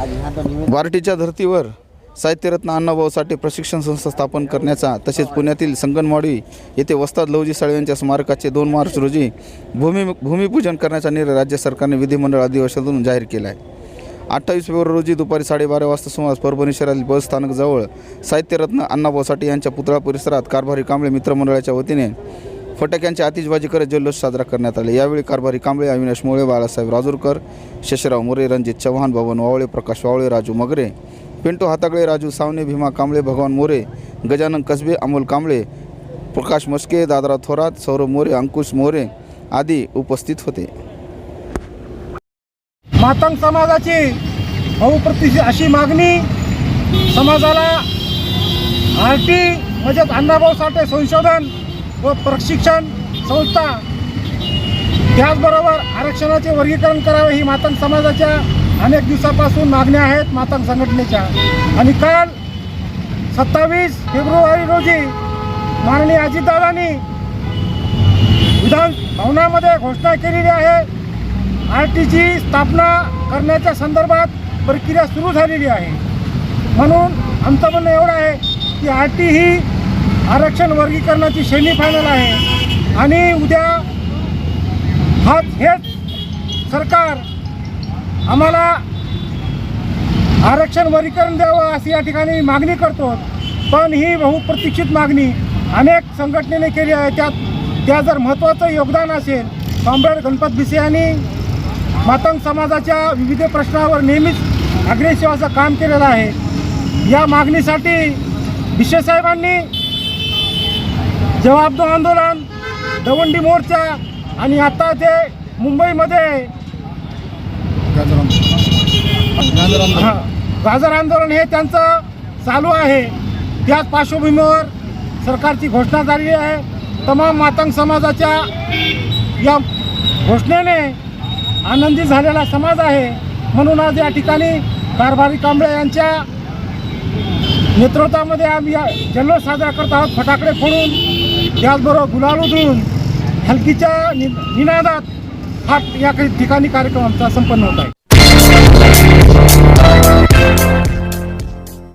बार्टीच्या धर्तीवर साहित्यरत्न अण्णाभाऊ साठे प्रशिक्षण संस्था स्थापन करण्याचा तसेच पुण्यातील संगनवाडी येथे वस्ताद लवजी साळवे यांच्या स्मारकाचे दोन मार्च रोजी भूमी भूमिपूजन करण्याचा निर्णय राज्य सरकारने विधिमंडळ अधिवेशनातून जाहीर केला आहे अठ्ठावीस फेब्रुवारी रोजी दुपारी साडेबारा वाजता सुमारास परभणी शहरातील बस स्थानकजवळ साहित्यरत्न अण्णाभाऊ साठे यांच्या पुतळा परिसरात कारभारी कांबळे मित्रमंडळाच्या वतीने फटाक्यांची आतिषबाजी करत जल्लोष साजरा करण्यात आले. यावेळी कारभारी कांबळे अविनाश मोळे बाळासाहेब राजूरकर शशराव मोरे रणजित चव्हाण भवन वावळे प्रकाश वावळे राजू मगरे पिंटू हातागळे राजू सावने भीमा कांबळे भगवान मोरे गजानन कसबे अमोल कांबळे प्रकाश मस्के दादरा थोरात सौरभ मोरे अंकुश मोरे आदी उपस्थित होते. मातंग समाजाची बहुप्रतिष्ठित अशी मागणी समाजाला आर टी म्हणजेच अण्णाभाऊ साठे संशोधन व प्रशिक्षण संस्था. त्याचबरोबर आरक्षणाचे वर्गीकरण करावे ही मातंग समाजाच्या अनेक दिवसापासून मागण्या आहेत मातंग संघटनेच्या. आणि काल सत्तावीस फेब्रुवारी रोजी माननीय अजितदादांनी विधान भवनामध्ये घोषणा केलेली आहे. आर टीची स्थापना करण्याच्या संदर्भात प्रक्रिया सुरू झालेली आहे. म्हणून आमचं म्हणणं एवढं आहे की आर टी ही आरक्षण वर्गीकरणाची सेमीफायनल आहे. आणि उद्या हाच हेच सरकार आम्हाला आरक्षण वर्गीकरण द्यावं अशी या ठिकाणी मागणी करतो. पण ही बहुप्रतीक्षित मागणी अनेक संघटनेने केली आहे. त्यात त्या जर महत्त्वाचं योगदान असेल कॉम्रेड गणपत भिसे यांनी मातंग समाजाच्या विविध प्रश्नावर नेहमीच अग्रेसिव्ह असं काम केलेलं आहे. या मागणीसाठी भिसे साहेबांनी आंदोलन दवंडी मोर्चा आणि आता ते मुंबईमध्ये हां गाजर आंदोलन हे त्यांचं चालू आहे. त्याच पार्श्वभूमीवर सरकारची घोषणा झालेली आहे. तमाम मातंग समाजाच्या या घोषणेने आनंदी झालेला समाज आहे. म्हणून आज या ठिकाणी कारभारी कांबळे यांच्या नेतृत्वामध्ये आम्ही या जल्लोष साजरा करत आहोत. फटाकडे फोडून त्याचबरोबर गुलाल उधळून हलकीच्या नि निनादात हा या ठिकाणी कार्यक्रम आमचा संपन्न होत आहे.